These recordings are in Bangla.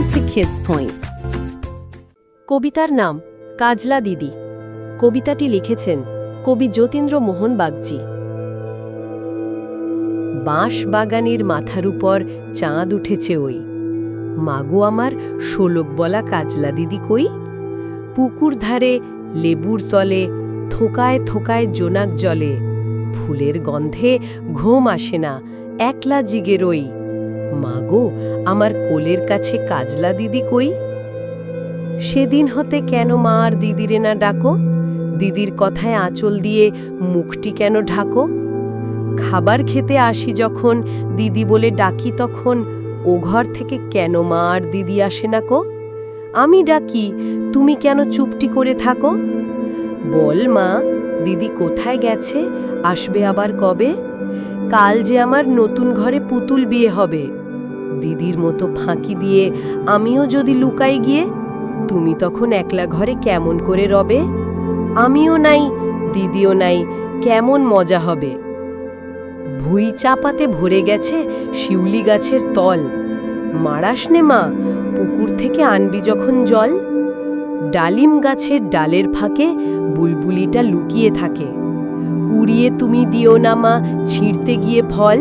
to Kids Point. কবিতার নাম, কাজলা দিদি। কবিতাটি লিখেছেন কবি যতীন্দ্র মোহন বাগচি। বাঁশ বাগানের মাথার উপর চাঁদ উঠেছে ওই। মাগো আমার শোলক বলা কাজলা দিদি কই? পুকুর ধারে লেবুর তলে থোকায় থোকায় জোনাক জলে। ফুলের গন্ধে ঘুম আসে না, একলা জিগে রই। মাগো আমার কোলের কাছে কাজলা দিদি কই? সেদিন হতে কেন মা আর দিদিরে না ডাকো? দিদির কথায় আঁচল দিয়ে মুখটি কেন ঢাকো? খাবার খেতে আসি যখন দিদি বলে ডাকি তখন ও ঘর থেকে কেন মা আর দিদি আসে না কো? আমি ডাকি, তুমি কেন চুপটি করে থাকো? বল মা, দিদি কোথায় গেছে? আসবে আবার কবে? কাল যে আমার নতুন ঘরে পুতুল বিয়ে হবে। দিদির মতো ফাঁকি দিয়ে আমিও যদি লুকাই গিয়ে, তুমি তখন একলা ঘরে কেমন করে রবে? আমিও নাই, দিদিও নাই, কেমন মজা হবে? ভুই চাপাতে ভরে গেছে শিউলি গাছের তল। মারাস নে মা, পুকুর থেকে আনবি যখন জল। ডালিম গাছের ডালের ফাঁকে বুলবুলিটা লুকিয়ে থাকে। উড়িয়ে তুমি দিও না মা, ছিঁড়তে গিয়ে ফল।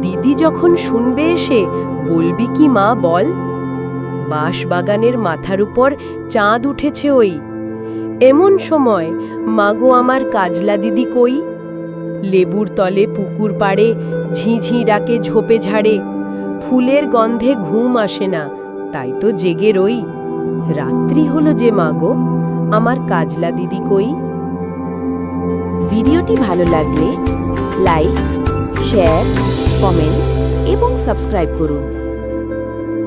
দিদি যখন শুনবে এসে, বলবি কি মা বল? বাঁশবাগানের মাথার উপর চাঁদ উঠেছে ওই। এমন সময় মাগো আমার কাজলা দিদি কই? লেবুর তলে পুকুর পাড়ে ঝিঝি ডাকে ঝোপে ঝাড়ে। ফুলের গন্ধে ঘুম আসে না, তাই তো জেগে রই। রাত্রি হলো যে মাগো আমার কাজলা দিদি কই? ভিডিওটি ভালো লাগলে লাইক শেয়ার কমেন্ট এবং সাবস্ক্রাইব করুন।